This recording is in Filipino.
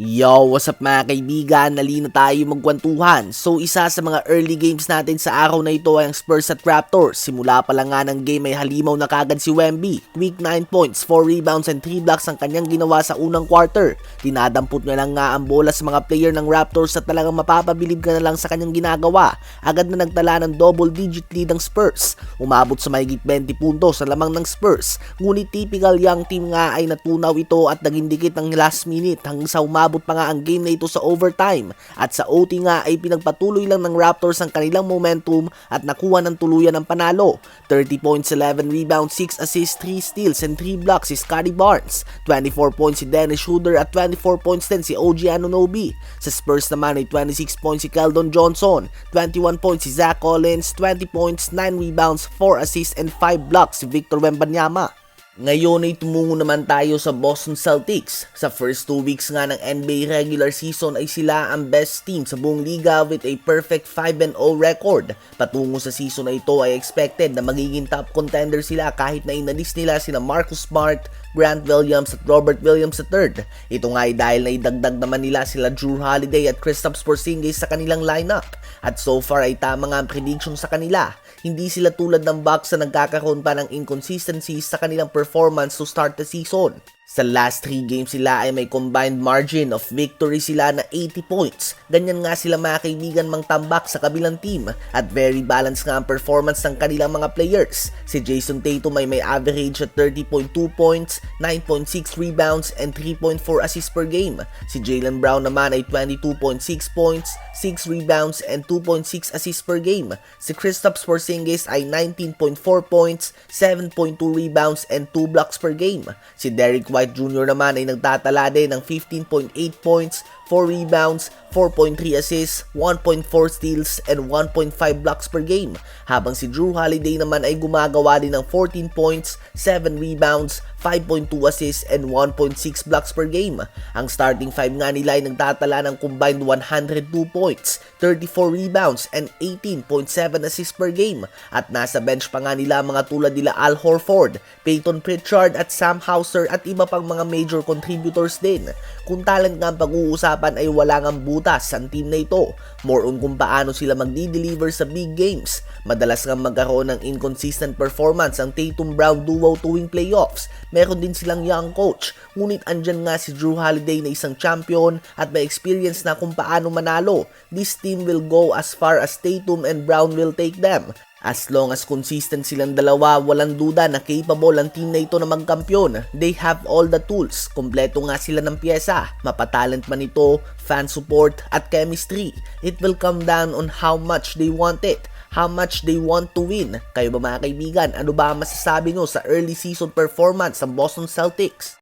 Yo, what's up mga kaibigan? Nali na tayo magkwentuhan. So isa sa mga early games natin sa araw na ito ay ang Spurs at Raptors. Simula pa lang nga ng game ay halimaw na kagad si Wemby. Quick 9 points, 4 rebounds and 3 blocks ang kanyang ginawa sa unang quarter. Dinadampot niya lang nga ang bola sa mga player ng Raptors at talagang mapapabilib ka na lang sa kanyang ginagawa. Agad na nagtala ng double digit lead ang Spurs. Umabot sa mahigit 20 puntos sa lamang ng Spurs. Ngunit typical young team nga ay natunaw ito at naging dikit ng last minute hanggang sa umabot pa nga ang game na ito sa overtime at sa OT nga ay pinagpatuloy lang ng Raptors ang kanilang momentum at nakuha ng tuluyan ng panalo. 30 points, 11 rebounds, 6 assists, 3 steals and 3 blocks si Scotty Barnes. 24 points si Dennis Schroeder at 24 points din si OG Anunoby. Sa Spurs naman ay 26 points si Keldon Johnson, 21 points si Zach Collins, 20 points, 9 rebounds, 4 assists and 5 blocks si Victor Wembanyama. Ngayon ay tumungo naman tayo sa Boston Celtics. Sa first two weeks nga ng NBA regular season ay sila ang best team sa buong liga with a perfect 5-0 record. Patungo sa season na ito ay expected na magiging top contender sila kahit na inalis nila sina Marcus Smart, Grant Williams at Robert Williams III. Ito nga ay dahil na idagdag naman nila sila Drew Holiday at Kristaps Porzingis sa kanilang lineup. At so far ay tama nga ang prediction sa kanila. Hindi sila tulad ng Bucks na nagkakaroon pa ng inconsistencies sa kanilang performance to start the season. Sa last 3 games sila ay may combined margin of victory sila na 80 points. Ganyan nga sila mga kaibigan mang tambak sa kabilang team at very balanced nga ang performance ng kanilang mga players. Si Jason Tatum ay may average at 30.2 points, 9.6 rebounds and 3.4 assists per game. Si Jalen Brown naman ay 22.6 points, 6 rebounds and 2.6 assists per game. Si Kristaps Porzingis ay 19.4 points, 7.2 rebounds and 2 blocks per game. Si Derrick White Jr. naman ay nagtatala din ng 15.8 points, 4 rebounds, 4.3 assists, 1.4 steals, and 1.5 blocks per game. Habang si Drew Holiday naman ay gumagawa din ng 14 points, 7 rebounds, 5.2 assists, and 1.6 blocks per game. Ang starting 5 nga nila ay nagtatala ng combined 102 points, 34 rebounds, and 18.7 assists per game. At nasa bench pa nga nila mga tulad nila Al Horford, Peyton Pritchard at Sam Hauser at iba pang mga major contributors din. Kung talent nga pag-uusapan ay wala ngang butas ang team na ito. More on kung paano sila magdi-deliver sa big games. Madalas nga magkaroon ng inconsistent performance ang Tatum Brown duo tuwing playoffs. Meron din silang young coach. Ngunit andyan nga si Drew Holiday na isang champion at may experience na kung paano manalo. This team will go as far as Tatum and Brown will take them. As long as consistent silang dalawa, walang duda na capable ang team na ito na magkampiyon. They have all the tools. Kompleto nga sila ng pyesa. Mapatalent man ito, fan support at chemistry. It will come down on how much they want it how much they want to win. Kayo ba mga kaibigan, ano ba masasabi nyo sa early season performance ng Boston Celtics?